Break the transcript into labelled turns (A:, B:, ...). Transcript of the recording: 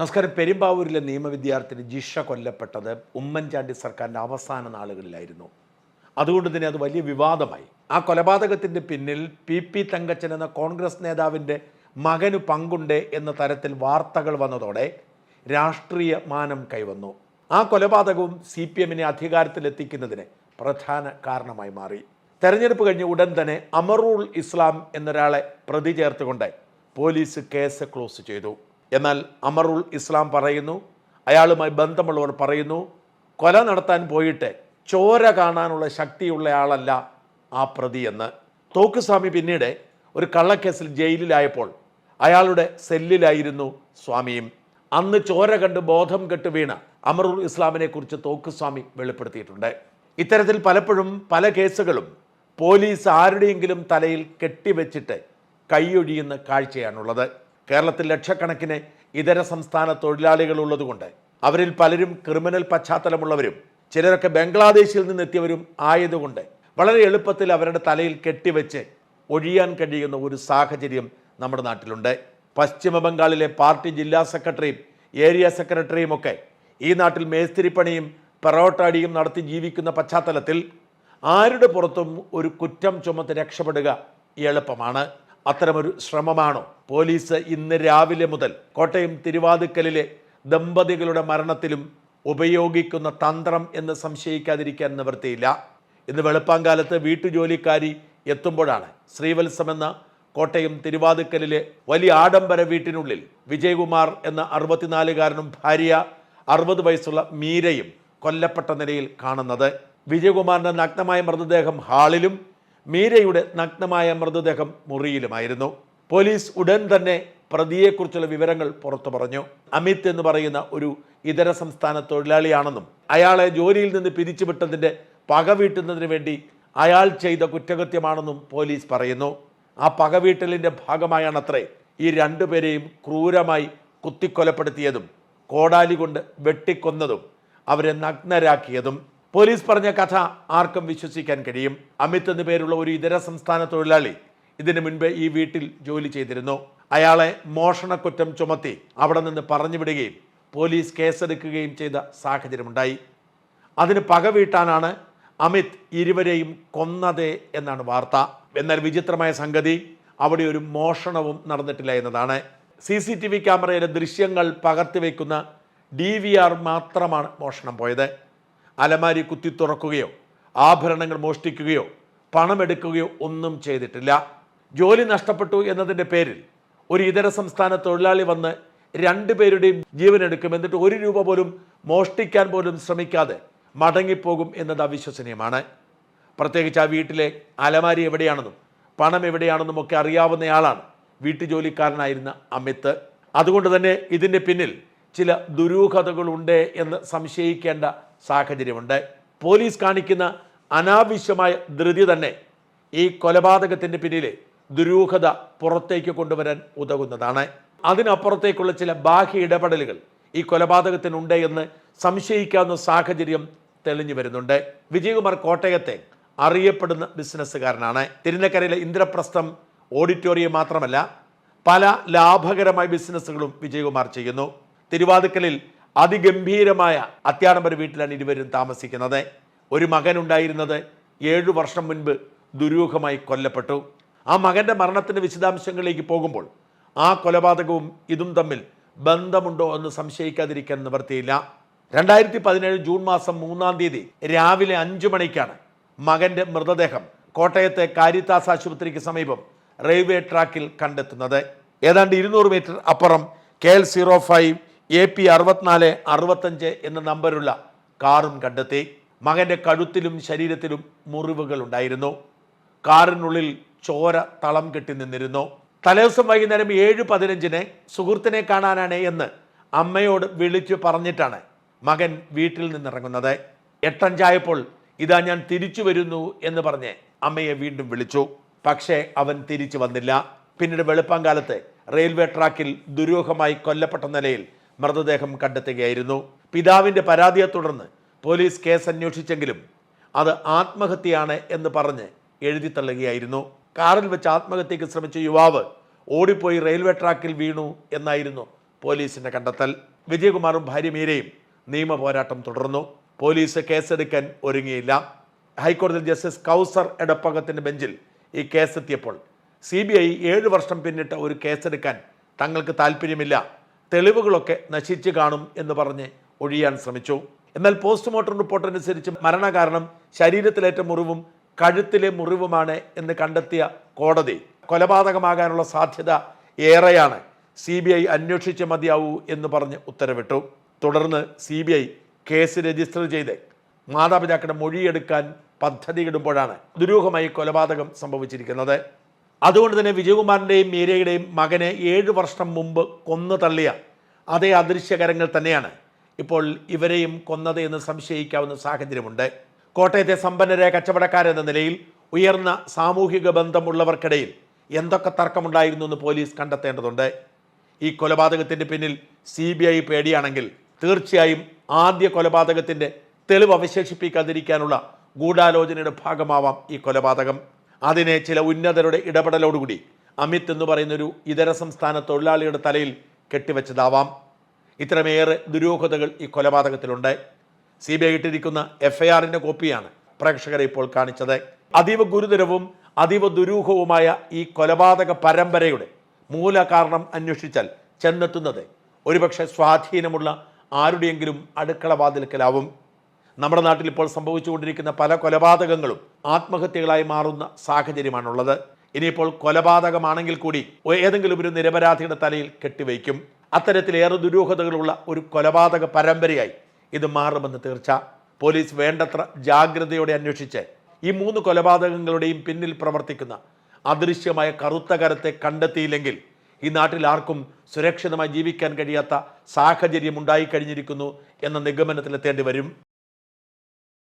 A: നമസ്കാരം. പെരുമ്പാവൂരിലെ നിയമവിദ്യാർത്ഥിനി ജിഷ കൊല്ലപ്പെട്ടത് ഉമ്മൻചാണ്ടി സർക്കാരിന്റെ അവസാന നാളുകളിലായിരുന്നു. അതുകൊണ്ട് തന്നെ അത് വലിയ വിവാദമായി. ആ കൊലപാതകത്തിന്റെ പിന്നിൽ പി പി തങ്കച്ചൻ എന്ന കോൺഗ്രസ് നേതാവിന്റെ മകനു പങ്കുണ്ട് എന്ന തരത്തിൽ വാർത്തകൾ വന്നതോടെ രാഷ്ട്രീയ മാനം കൈവന്നു. ആ കൊലപാതകവും സി പി എമ്മിനെ അധികാരത്തിലെത്തിക്കുന്നതിന് പ്രധാന കാരണമായി മാറി. തെരഞ്ഞെടുപ്പ് കഴിഞ്ഞ് ഉടൻ തന്നെ അമറുൾ ഇസ്ലാം എന്നൊരാളെ പ്രതി ചേർത്തുകൊണ്ട് പോലീസ് കേസ് ക്ലോസ് ചെയ്തു. എന്നാൽ അമറുൽ ഇസ്ലാം പറയുന്നു അയാളുമായി ബന്ധമുള്ളവർ പറയുന്നു കൊല നടത്താൻ പോയിട്ട് ചോര കാണാനുള്ള ശക്തിയുള്ള ആളല്ല ആ പ്രതി എന്ന്. തോക്കുസ്വാമി പിന്നീട് ഒരു കള്ളക്കേസിൽ ജയിലിലായപ്പോൾ അയാളുടെ സെല്ലിലായിരുന്നു സ്വാമിയും. അന്ന് ചോര കണ്ട് ബോധം കെട്ട് വീണ അമറുൽ ഇസ്ലാമിനെ കുറിച്ച് തോക്കുസ്വാമി വെളിപ്പെടുത്തിയിട്ടുണ്ട്. ഇത്തരത്തിൽ പലപ്പോഴും പല കേസുകളും പോലീസ് ആരുടെയെങ്കിലും തലയിൽ കെട്ടിവെച്ചിട്ട് കൈയൊഴിയുന്ന കാഴ്ചയാണുള്ളത്. കേരളത്തിൽ ലക്ഷക്കണക്കിന് ഇതര സംസ്ഥാന തൊഴിലാളികൾ ഉള്ളതുകൊണ്ട് അവരിൽ പലരും ക്രിമിനൽ പശ്ചാത്തലമുള്ളവരും ചിലരൊക്കെ ബംഗ്ലാദേശിൽ നിന്നെത്തിയവരും ആയതുകൊണ്ട് വളരെ എളുപ്പത്തിൽ അവരുടെ തലയിൽ കെട്ടിവെച്ച് ഒഴിയാൻ കഴിയുന്ന ഒരു സാഹചര്യം നമ്മുടെ നാട്ടിലുണ്ട്. പശ്ചിമ ബംഗാളിലെ പാർട്ടി ജില്ലാ സെക്രട്ടറിയും ഏരിയ സെക്രട്ടറിയും ഒക്കെ ഈ നാട്ടിൽ മേസ്തിരിപ്പണിയും പെറോട്ടാടിയും നടത്തി ജീവിക്കുന്ന പശ്ചാത്തലത്തിൽ ആരുടെ പുറത്തും ഒരു കുറ്റം ചുമത്ത് രക്ഷപ്പെടുക എളുപ്പമാണ്. അത്തരമൊരു ശ്രമമാണോ? പോലീസ് ഇന്ന് രാവിലെ മുതൽ കോട്ടയം തിരുവാതുക്കലിലെ ദമ്പതികളുടെ മരണത്തിലും ഉപയോഗിക്കുന്ന തന്ത്രം എന്ന് സംശയിക്കാതിരിക്കാൻ നിവൃത്തിയില്ല. ഇന്ന് വെളുപ്പാങ്കാലത്ത് വീട്ടുജോലിക്കാരി എത്തുമ്പോഴാണ് ശ്രീവത്സമെന്ന കോട്ടയം തിരുവാതുക്കലിലെ വലിയ ആഡംബര വീട്ടിനുള്ളിൽ വിജയകുമാർ എന്ന അറുപത്തിനാലുകാരനും ഭാര്യ അറുപത് വയസ്സുള്ള മീരയും കൊല്ലപ്പെട്ട നിലയിൽ കാണുന്നത്. വിജയകുമാറിന്റെ നഗ്നമായ മൃതദേഹം ഹാളിലും മീരയുടെ നഗ്നമായ മൃതദേഹം മുറിയിലുമായിരുന്നു. പോലീസ് ഉടൻ തന്നെ പ്രതിയെക്കുറിച്ചുള്ള വിവരങ്ങൾ പുറത്തു പറഞ്ഞു. അമിത് എന്ന് പറയുന്ന ഒരു ഇതര സംസ്ഥാന തൊഴിലാളിയാണെന്നും അയാളെ ജോലിയിൽ നിന്ന് പിരിച്ചുവിട്ടതിന്റെ പക വീട്ടുന്നതിന് വേണ്ടി അയാൾ ചെയ്ത കുറ്റകൃത്യമാണെന്നും പോലീസ് പറയുന്നു. ആ പകവീട്ടലിന്റെ ഭാഗമായാണത്രേ ഈ രണ്ടുപേരെയും ക്രൂരമായി കുത്തിക്കൊലപ്പെടുത്തിയതും കോടാലി കൊണ്ട് വെട്ടിക്കൊന്നതും അവരെ നഗ്നരാക്കിയതും. പോലീസ് പറഞ്ഞ കഥ ആർക്കും വിശ്വസിക്കാൻ കഴിയും. അമിത് എന്നു പേരുള്ള ഒരു ഇതര സംസ്ഥാന തൊഴിലാളി ഇതിനു മുൻപ് ഈ വീട്ടിൽ ജോലി ചെയ്തിരുന്നു. അയാളെ മോഷണക്കുറ്റം ചുമത്തി അവിടെ നിന്ന് പറഞ്ഞുവിടുകയും പോലീസ് കേസെടുക്കുകയും ചെയ്ത സാഹചര്യമുണ്ടായി. അതിന് പക വീട്ടാനാണ് അമിത് ഇരുവരെയും കൊന്നത് എന്നാണ് വാർത്ത. എന്നാൽ വിചിത്രമായ സംഗതി അവിടെ ഒരു മോഷണവും നടന്നിട്ടില്ല എന്നതാണ്. സി സി ടി വി ക്യാമറയിലെ ദൃശ്യങ്ങൾ പകർത്തിവെക്കുന്ന ഡി വി ആർ മാത്രമാണ് മോഷണം പോയത്. അലമാരി കുത്തി തുറക്കുകയോ ആഭരണങ്ങൾ മോഷ്ടിക്കുകയോ പണമെടുക്കുകയോ ഒന്നും ചെയ്തിട്ടില്ല. ജോലി നഷ്ടപ്പെട്ടു എന്നതിന്റെ പേരിൽ ഒരു ഇതര സംസ്ഥാന തൊഴിലാളി വന്ന് രണ്ടുപേരുടെയും ജീവൻ എടുക്കും എന്നിട്ട് ഒരു രൂപ പോലും മോഷ്ടിക്കാൻ പോലും ശ്രമിക്കാതെ മടങ്ങിപ്പോകും എന്നത് അവിശ്വസനീയമാണ്. പ്രത്യേകിച്ച് ആ വീട്ടിലെ അലമാരി എവിടെയാണെന്നും പണം എവിടെയാണെന്നും ഒക്കെ അറിയാവുന്നയാളാണ് വീട്ടുജോലിക്കാരനായിരുന്ന അമിത് അതുകൊണ്ട് തന്നെ ഇതിന്റെ പിന്നിൽ ചില ദുരൂഹതകളുണ്ട് എന്ന് സംശയിക്കേണ്ട സാഹചര്യമുണ്ട്. പോലീസ് കാണിക്കുന്ന അനാവശ്യമായ ധൃതി തന്നെ ഈ കൊലപാതകത്തിന് പിന്നിലെ ദുരൂഹത പുറത്തേക്ക് കൊണ്ടുവരാൻ ഉതകുന്നതാണ്. അതിനപ്പുറത്തേക്കുള്ള ചില ബാഹ്യ ഇടപെടലുകൾ ഈ കൊലപാതകത്തിനുണ്ട് എന്ന് സംശയിക്കാവുന്ന സാഹചര്യം തെളിഞ്ഞു വരുന്നുണ്ട്. വിജയകുമാർ കോട്ടയത്തെ അറിയപ്പെടുന്ന ബിസിനസ്സുകാരനാണ്. തിരുനക്കരയിലെ ഇന്ദ്രപ്രസ്ഥം ഓഡിറ്റോറിയം മാത്രമല്ല പല ലാഭകരമായ ബിസിനസ്സുകളും വിജയകുമാർ ചെയ്യുന്നു. തിരുവാതുക്കലിൽ അതിഗംഭീരമായ അത്യാഡംബര വീട്ടിലാണ് ഇരുവരും താമസിക്കുന്നത്. ഒരു മകനുണ്ടായിരുന്നത് ഏഴു വർഷം മുൻപ് ദുരൂഹമായി കൊല്ലപ്പെട്ടു. ആ മകന്റെ മരണത്തിന്റെ വിശദാംശങ്ങളിലേക്ക് പോകുമ്പോൾ ആ കൊലപാതകവും ഇതും തമ്മിൽ ബന്ധമുണ്ടോ എന്ന് സംശയിക്കാതിരിക്കാൻ നിവർത്തിയില്ല രണ്ടായിരത്തി പതിനേഴ് ജൂൺ മാസം മൂന്നാം തീയതി രാവിലെ അഞ്ചു മണിക്കാണ് മകന്റെ മൃതദേഹം കോട്ടയത്തെ കാരിത്താസ് ആശുപത്രിക്ക് സമീപം റെയിൽവേ ട്രാക്കിൽ കണ്ടെത്തുന്നത്. ഏതാണ്ട് ഇരുന്നൂറ് മീറ്റർ അപ്പുറം K L zero five A P അറുപത്തിനാല് അറുപത്തഞ്ച് എന്ന നമ്പറുള്ള കാറും കണ്ടെത്തി മകന്റെ കഴുത്തിലും ശരീരത്തിലും മുറിവുകൾ ഉണ്ടായിരുന്നു കാറിനുള്ളിൽ ചോര തളം കെട്ടി നിന്നിരുന്നു. തലേദിവസം വൈകുന്നേരം ഏഴ് പതിനഞ്ചിന് സുഹൃത്തിനെ കാണാനാണ് എന്ന് അമ്മയോട് വിളിച്ചു പറഞ്ഞിട്ടാണ് മകൻ വീട്ടിൽ നിന്നിറങ്ങുന്നത്. എട്ടഞ്ചായപ്പോൾ ഇതാ ഞാൻ തിരിച്ചു വരുന്നു എന്ന് പറഞ്ഞ് അമ്മയെ വീണ്ടും വിളിച്ചു. പക്ഷേ അവൻ തിരിച്ചു വന്നില്ല. പിന്നീട് വെളുപ്പാങ്കാലത്ത് റെയിൽവേ ട്രാക്കിൽ ദുരൂഹമായി കൊല്ലപ്പെട്ട നിലയിൽ മൃതദേഹം കണ്ടെത്തുകയായിരുന്നു. പിതാവിന്റെ പരാതിയെ തുടർന്ന് പോലീസ് കേസ് അന്വേഷിച്ചെങ്കിലും അത് ആത്മഹത്യയാണ് എന്ന് പറഞ്ഞ് എഴുതി തള്ളുകയായിരുന്നു. കാറിൽ വെച്ച് ആത്മഹത്യക്ക് ശ്രമിച്ച യുവാവ് ഓടിപ്പോയി റെയിൽവേ ട്രാക്കിൽ വീണു എന്നായിരുന്നു പോലീസിന്റെ കണ്ടെത്തൽ. വിജയകുമാറും ഭാര്യ മീരയും നിയമ പോരാട്ടം തുടർന്നു. പോലീസ് കേസെടുക്കാൻ ഒരുങ്ങിയില്ല. ഹൈക്കോടതി ജസ്റ്റിസ് കൗസർ എടപ്പകത്തിന്റെ ബെഞ്ചിൽ ഈ കേസെത്തിയപ്പോൾ സി ബി ഐ ഏഴ് വർഷം പിന്നിട്ട് ഒരു കേസെടുക്കാൻ തങ്ങൾക്ക് താല്പര്യമില്ല തെളിവുകളൊക്കെ നശിച്ചു കാണും എന്ന് പറഞ്ഞ് ഒഴിയാൻ ശ്രമിച്ചു. എന്നാൽ പോസ്റ്റ്മോർട്ടം റിപ്പോർട്ട് അനുസരിച്ച് മരണകാരണം ശരീരത്തിലേറ്റ മുറിവും കഴുത്തിലെ മുറിവുമാണ് എന്ന് കണ്ടെത്തിയ കോടതി കൊലപാതകമാകാനുള്ള സാധ്യത ഏറെയാണ്. സി ബി ഐ അന്വേഷിച്ച് മതിയാവൂ എന്ന് പറഞ്ഞ് ഉത്തരവിട്ടു. തുടർന്ന് C B I case register ചെയ്ത് മാതാപിതാക്കളുടെ മൊഴിയെടുക്കാൻ പദ്ധതിയിടുമ്പോഴാണ് ദുരൂഹമായി കൊലപാതകം സംഭവിച്ചിരിക്കുന്നത്. അതുകൊണ്ട് തന്നെ വിജയകുമാറിന്റെയും മീരയുടെയും മകനെ ഏഴ് വർഷം മുമ്പ് കൊന്നു തള്ളിയ അതേ അദൃശ്യകരങ്ങൾ തന്നെയാണ് ഇപ്പോൾ ഇവരെയും കൊന്നത് എന്ന് സംശയിക്കാവുന്ന സാഹചര്യമുണ്ട്. കോട്ടയത്തെ സമ്പന്നരെ കച്ചവടക്കാരെന്ന നിലയിൽ ഉയർന്ന സാമൂഹിക ബന്ധമുള്ളവർക്കിടയിൽ എന്തൊക്കെ തർക്കമുണ്ടായിരുന്നു എന്ന് പോലീസ് കണ്ടെത്തേണ്ടതുണ്ട്. ഈ കൊലപാതകത്തിന്റെ പിന്നിൽ സി ബി ഐ പേടിയാണെങ്കിൽ തീർച്ചയായും ആദ്യ കൊലപാതകത്തിന്റെ തെളിവ് അവശേഷിപ്പിക്കാതിരിക്കാനുള്ള ഗൂഢാലോചനയുടെ ഭാഗമാവാം ഈ കൊലപാതകം. അതിനെ ചില ഉന്നതരുടെ ഇടപെടലോടുകൂടി അമിത് എന്ന് പറയുന്നൊരു ഇതര സംസ്ഥാന തൊഴിലാളിയുടെ തലയിൽ കെട്ടിവെച്ചതാവാം. ഇത്രമേറെ ദുരൂഹതകൾ ഈ കൊലപാതകത്തിലുണ്ട്. സി ബി ഐ ഇട്ടിരിക്കുന്ന എഫ് ഐ ആറിന്റെ കോപ്പിയാണ് പ്രേക്ഷകരെ ഇപ്പോൾ കാണിച്ചത്. അതീവ ഗുരുതരവും അതീവ ദുരൂഹവുമായ ഈ കൊലപാതക പരമ്പരയുടെ മൂല കാരണം അന്വേഷിച്ചാൽ ചെന്നെത്തുന്നത് ഒരുപക്ഷെ സ്വാധീനമുള്ള ആരുടെയെങ്കിലും അടുക്കള വാതിൽക്കലാവും നമ്മുടെ നാട്ടിൽ ഇപ്പോൾ സംഭവിച്ചുകൊണ്ടിരിക്കുന്ന പല കൊലപാതകങ്ങളും ആത്മഹത്യകളായി മാറുന്ന സാഹചര്യമാണുള്ളത്. ഇനിയിപ്പോൾ കൊലപാതകമാണെങ്കിൽ കൂടി ഏതെങ്കിലും ഒരു നിരപരാധിയുടെ തലയിൽ കെട്ടിവയ്ക്കും. അത്തരത്തിലേറെ ദുരൂഹതകളുള്ള ഒരു കൊലപാതക പരമ്പരയായി ഇത് മാറുമെന്ന് തീർച്ച. പോലീസ് വേണ്ടത്ര ജാഗ്രതയോടെ അന്വേഷിച്ച് ഈ മൂന്ന് കൊലപാതകങ്ങളുടെയും പിന്നിൽ പ്രവർത്തിക്കുന്ന അദൃശ്യമായ കറുത്ത കരത്തെ കണ്ടെത്തിയില്ലെങ്കിൽ ഈ നാട്ടിൽ ആർക്കും സുരക്ഷിതമായി ജീവിക്കാൻ കഴിയാത്ത സാഹചര്യം ഉണ്ടായിക്കഴിഞ്ഞിരിക്കുന്നു എന്ന നിഗമനത്തിലെത്തേണ്ടി വരും.